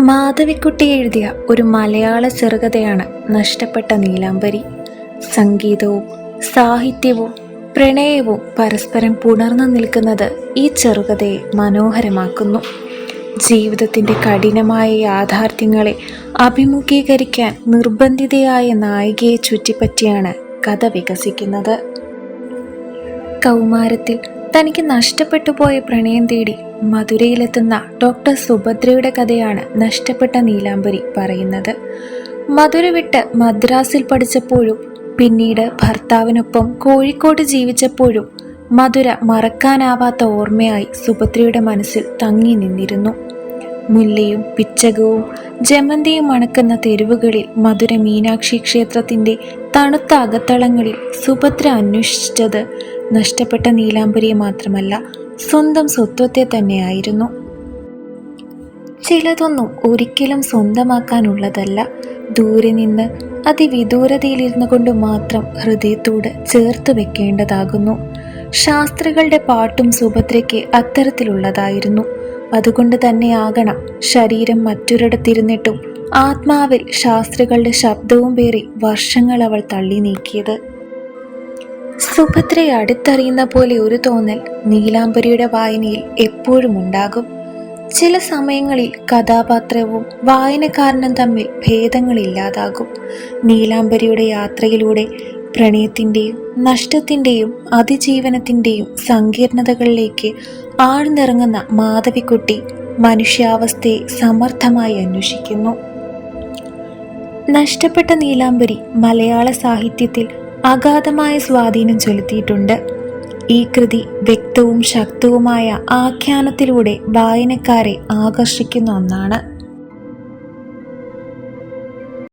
മാധവിക്കുട്ടി എഴുതിയ ഒരു മലയാള ചെറുകഥയാണ് നഷ്ടപ്പെട്ട നീലാംബരി. സംഗീതവും സാഹിത്യവും പ്രണയവും പരസ്പരം പുണർന്നു നിൽക്കുന്നത് ഈ ചെറുകഥയെ മനോഹരമാക്കുന്നു. ജീവിതത്തിന്റെ കഠിനമായ യാഥാർത്ഥ്യങ്ങളെ അഭിമുഖീകരിക്കാൻ നിർബന്ധിതയായ നായികയെ ചുറ്റിപ്പറ്റിയാണ് കഥ വികസിക്കുന്നത്. കൗമാരത്തിൽ തനിക്ക് നഷ്ടപ്പെട്ടു പോയ പ്രണയം തേടി മധുരയിലെത്തുന്ന ഡോക്ടർ സുഭദ്രയുടെ കഥയാണ് നഷ്ടപ്പെട്ട നീലാംബരി പറയുന്നത്. മധുര വിട്ട് മദ്രാസിൽ പഠിച്ചപ്പോഴും പിന്നീട് ഭർത്താവിനൊപ്പം കോഴിക്കോട് ജീവിച്ചപ്പോഴും മധുര മറക്കാനാവാത്ത ഓർമ്മയായി സുഭദ്രയുടെ മനസ്സിൽ തങ്ങി നിന്നിരുന്നു. മുല്ലയും പിച്ചകവും ജമന്തിയും അണക്കുന്ന തെരുവുകളിൽ മധുര മീനാക്ഷി ക്ഷേത്രത്തിന്റെ തണുത്ത അകത്തളങ്ങളിൽ സുഭദ്ര അന്വേഷിച്ചത് നഷ്ടപ്പെട്ട നീലാംബരിയെ മാത്രമല്ല സ്വന്തം സ്വത്വത്തെ തന്നെയായിരുന്നു. ചിലതൊന്നും ഒരിക്കലും സ്വന്തമാക്കാനുള്ളതല്ല. ദൂരെ നിന്ന് അതിവിദൂരതയിലിരുന്നു കൊണ്ട് മാത്രം ഹൃദയത്തോട് ചേർത്ത് വെക്കേണ്ടതാകുന്നു. ശാസ്ത്രികളുടെ പാട്ടും സുഭദ്രയ്ക്ക് അത്തരത്തിലുള്ളതായിരുന്നു. അതുകൊണ്ട് തന്നെയാകണം ശരീരം മറ്റൊരിടത്തിരുന്നിട്ടും ആത്മാവിൽ ശാസ്ത്രികളുടെ ശബ്ദവും പേറി വർഷങ്ങൾ അവൾ തള്ളി നീക്കിയത്. സുഭദ്രയെ അടുത്തറിയുന്ന പോലെ ഒരു തോന്നൽ നീലാംബരിയുടെ വായനയിൽ എപ്പോഴും ഉണ്ടാകും. ചില സമയങ്ങളിൽ കഥാപാത്രവും വായനക്കാരനും തമ്മിൽ ഭേദങ്ങളില്ലാതാകും നീലാംബരിയുടെ യാത്രയിലൂടെ പ്രണയത്തിന്റെയും നഷ്ടത്തിന്റെയും അതിജീവനത്തിന്റെയും സങ്കീർണതകളിലേക്ക് ആഴ്ന്നിറങ്ങുന്ന മാധവിക്കുട്ടി മനുഷ്യാവസ്ഥയെ സമർത്ഥമായി അന്വേഷിക്കുന്നു. നഷ്ടപ്പെട്ട നീലാംബരി മലയാള സാഹിത്യത്തിൽ അഗാധമായ സ്വാധീനം ചെലുത്തിയിട്ടുണ്ട്. ഈ കൃതി വ്യക്തവും ശക്തവുമായ ആഖ്യാനത്തിലൂടെ വായനക്കാരെ ആകർഷിക്കുന്ന ഒന്നാണ്.